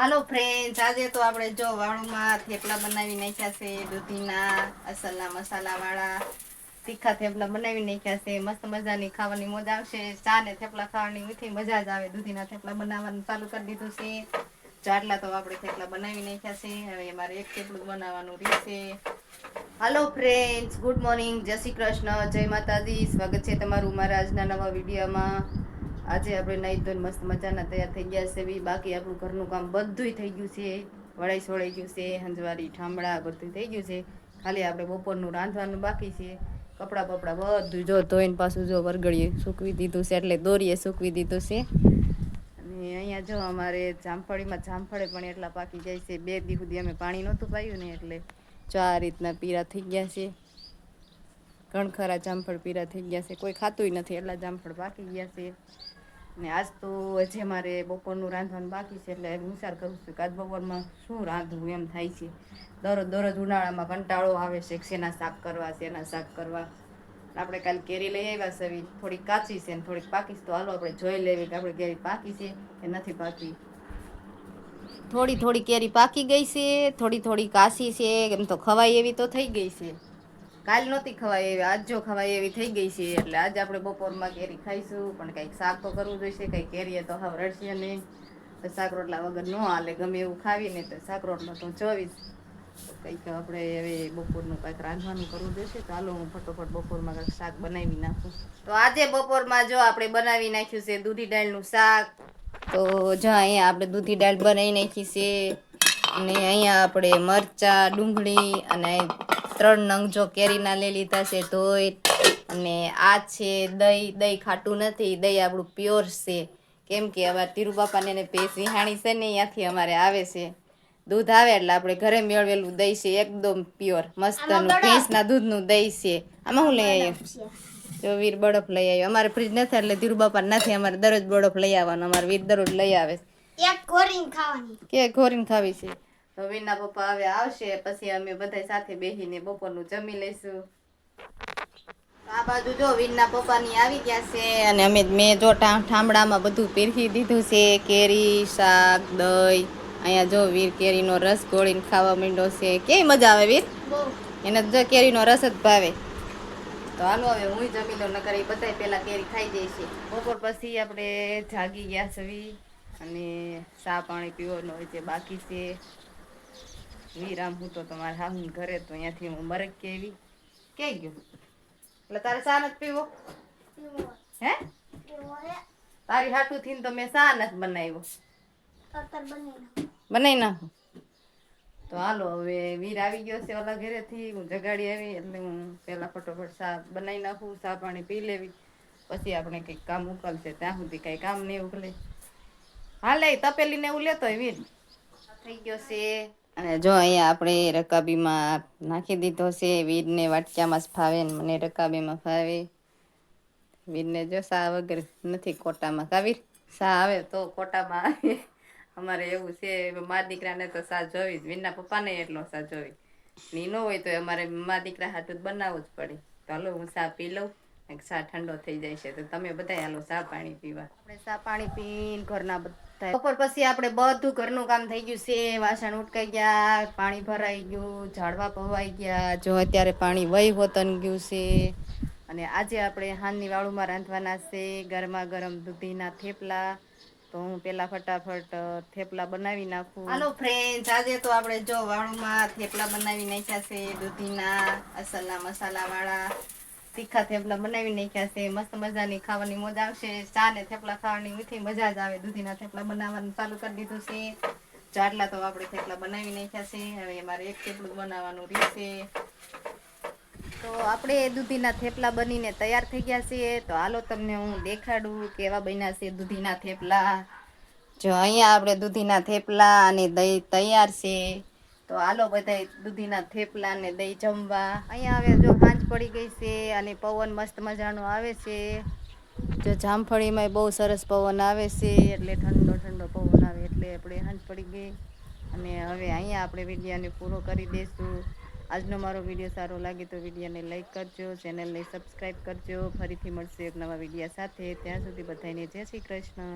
હાલો friends આજે તો આપણે જો વાળુમાં થેપલા બનાવી નાખ્યા છે, દૂધીના, અસલના મસાલાવાળા, તીખા થેપલા બનાવી નાખ્યા છે, મસ્ત મજાની ખાવાની મોજ આવશે. ચા ને થેપલા ખાવાની મીઠી મજા જ આવે. દૂધીના થેપલા બનાવવાનું ચાલુ કરી દીધું છે. ચાટલા તો આપણે થેપલા બનાવી નાખ્યા છે. હવે મારે એક થેપલું બનાવવાનું રહેશે. હાલો ફ્રેન્ડ્સ ગુડ મોર્નિંગ જય શ્રી કૃષ્ણ. જય માતાજી. સ્વાગત છે તમારું મારા આજના નવા વિડીયોમાં. આજે આપણે નાઈ ધોઈને મસ્ત મજાના તૈયાર થઈ ગયા છે. બી બાકી આપણું ઘરનું કામ બધુંય થઈ ગયું છે. વળાઈ સોળાઈ ગયું છે. હંજવારી, ઠામડા બધું થઈ ગયું છે. ખાલી આપણે બપોરનું રાંધવાનું બાકી છે. કપડાં બપડા બધું જો ધોઈને પાછું જો વરગડીએ સૂકવી દીધું છે, એટલે દોરીએ સૂકવી દીધું છે. અને અહીંયા જો અમારે જામફળીમાં જામફળે પણ એટલા પાકી જાય છે. બે દી સુધી અમે પાણી નહોતું પાયું ને એટલે જો આ રીતના પીરા થઈ ગયા છે. ઘણ ખરા જામફળ પીરા થઈ ગયા છે. કોઈ ખાતુંય નથી. એટલા જામફળ પાકી ગયા છે. ને આજ તો હજે મારે બપોરનું રાંધવાનું બાકી છે એટલે વિચાર કરું છું કે આજ બપોરમાં શું રાંધવું એમ થાય છે. દરરોજ દરરોજ ઉનાળામાં કંટાળો આવે છે શેના શાક કરવા, શેના શાક કરવા. આપણે કાલ કેરી લઈ આવ્યા છે થોડીક કાચી છે ને થોડીક પાકી તો હાલો આપણે જોઈ લેવી કે આપણે કેરી પાકી છે કે નથી પાકી. થોડી થોડી કેરી પાકી ગઈ છે, થોડી થોડી કાચી છે, એમ તો ખવાય એવી તો થઈ ગઈ છે. કાલ નહોતી ખવાય એવી, આજ જો ખવાય એવી થઈ ગઈ છે, એટલે આજ આપણે બપોરમાં કેરી ખાઈશું, પણ કંઈક શાક તો કરવું જોઈશે કંઈક કેરીએ તો હવે રડશે નહીં. તો શાક રોટલા વગર ન હાલે, ગમે એવું ખાવીને તો શાક રોટલો તો ચોવીસ. કંઈક આપણે હવે બપોરનું કંઈક રાંધવાનું કરવું જોઈશે, ચાલો હું ફટોફટ બપોરમાં કંઈક શાક બનાવી નાખું. તો આજે બપોરમાં જો આપણે બનાવી નાખ્યું છે દૂધી દાળનું શાક, તો જો અહીંયા આપણે દૂધી દાળ બનાવી નાખી છે, અને અહીંયા આપણે મરચાં, ડુંગળી અને ત્રણ નંગ જો કેરીના લઈ લીધા છે ધોઈ અને આ છે દહીં દહીં ખાટું નથી દહીં આપણું પ્યોર છે. કેમ કે અમારે તિરુબાપાને એને ભેંસ વિહાણી છે ને ત્યાંથી અમારે આવે છે. દૂધ આવે એટલે આપણે ઘરે મેળવેલું દહીં છે એકદમ પ્યોર મસ્તનું ભેંસના દૂધનું દહીં છે. આમાં હું લઈ આવીએ જો વીર બળફ લઈ આવ્યો. અમારે ફ્રીજ નથી એટલે તિરુબાપા નથી અમારે દરરોજ બળફ લઈ આવવાનો. અમારે વીર દરરોજ લઈ આવે કે ઘોરીને ખાવી છે? વીરના પપ્પા હવે આવશે પછી અમે બધા સાથે બેસીને બપોરનું જમી લઈશું. આ બાજુ જો વીરના પપ્પાની આવી ગયા છે અને અમે મેં જો ઠામડામાં બધું પીરસી દીધું છે કેરી શાક દહીં. અહીંયા જો વીર કેરીનો રસ ગોળીને ખાવા માંડ્યો છે. કેવી મજા આવે વીર? બહુ. એને જો કેરીનો રસ જ ભાવે. તો હાલો હવે હું જમી લઉં નકર એ બધા પહેલાં કેરી ખાઈ જાય છે. બપોર પછી આપણે જાગી ગયા છવી અને ચા પાણી પીવાનું હોય છે બાકી છે. વિરામ, હું તો તમારા હાહુ ઘરે તો અહીંયાથી હું મરક કે એવી. ગયો? એટલે તારે ચા નથી પીવો? હે? તારી હાટું થઈને તો મેં ચા નથી બનાવ્યો. બનાવી નાખું. તો હાલો, હવે વીર આવી ગયો છે ઓલા ઘરેથી. હું જગાડી આવી, એટલે હું પહેલાં ફટોફટ ચા બનાવી નાખું, ચા પાણી પી લેવી. પછી આપણે કંઈક કામ ઉકલશે ત્યાં સુધી કંઈ કામ નહીં ઉકલે હાલે, તપેલીને એવું લેતો વીર? થઈ ગયો છે. અને જો અહીંયા આપણે રકાબીમાં નાખી દીધો છે, વીરને વાટક્યામાં જ ફાવે ને મને રકાબીમાં ફાવે. વીરને જો સા વગર નથી કોટામાં. કાવીર સા આવે તો કોટામાં આવે. અમારે એવું છે, મા દીકરાને તો સા જોવી જ. વીરના પપ્પાને એટલો સા જોવી. નીનો હોય તો અમારે મા દીકરા હાટું જ બનાવવું જ પડે. તો હાલો હું સા પી લઉં. સા ઠંડો થઈ જાય છે. તો તમે બધા હાલો સા પાણી પીવા. આપણે સા પાણી પીને ઘરના બધા બપોર પછી આપણે બધું ઘરનું કામ થઈ ગયું. છે વાસણ ઉટકાઈ ગયા, પાણી ભરાઈ ગયું, ઝાડવા પવાઈ ગયા. જો અત્યારે પાણી વહી હોતન ગયું છે અને આજે આપણે હાનની વાળુમાં રાંધવાના છે ગરમા ગરમ દૂધીના થેપલા. તો હું પેલા ફટાફટ થેપલા બનાવી નાખું. હાલો ફ્રેન્ડ આજે તો આપણે જો વાળુમાં થેપલા બનાવી નાખ્યા છે દૂધીના, અસલના મસાલાવાળા. તીખા થેપલા બનાવી નાખ્યા છે, મસ્ત મજાની ખાવાની મોજ આવશે. ચા ને થેપલા ખાવાની મીઠી મજા જ આવે. દૂધીના થેપલા બનાવવાનું ચાલુ કરી દીધું છે. ચાટલા તો આપણે થેપલા બનાવી નાખ્યા છે. હવે મારે એક થેપલું બનાવવાનું રહેશે. તો આપણે દૂધીના થેપલા બનીને તૈયાર થઈ ગયા છીએ. તો હાલો તમને હું દેખાડું કેવા બન્યા છે દૂધીના થેપલા. જો અહીંયા આપણે દૂધીના થેપલા અને દહીં તૈયાર છે. તો હાલો બધા દૂધીના થેપલા ને દહીં જમવા. અહીંયા આવે જો સાંજ પડી ગઈ છે અને પવન મસ્ત મજાનો આવે છે. જો જામફળીમાં બહુ સરસ પવન આવે છે, એટલે ઠંડો ઠંડો પવન આવે એટલે આપણે સાંજ પડી ગઈ. અને હવે અહીંયા આપણે વિડીયાને પૂરો કરી દઈશું આજનો મારો વીડિયો સારો લાગે તો વિડીયાને લાઈક કરજો, ચેનલને સબસ્ક્રાઈબ કરજો. ફરીથી મળશે એક નવા વિડીયા સાથે. ત્યાં સુધી બધાને જય શ્રી કૃષ્ણ.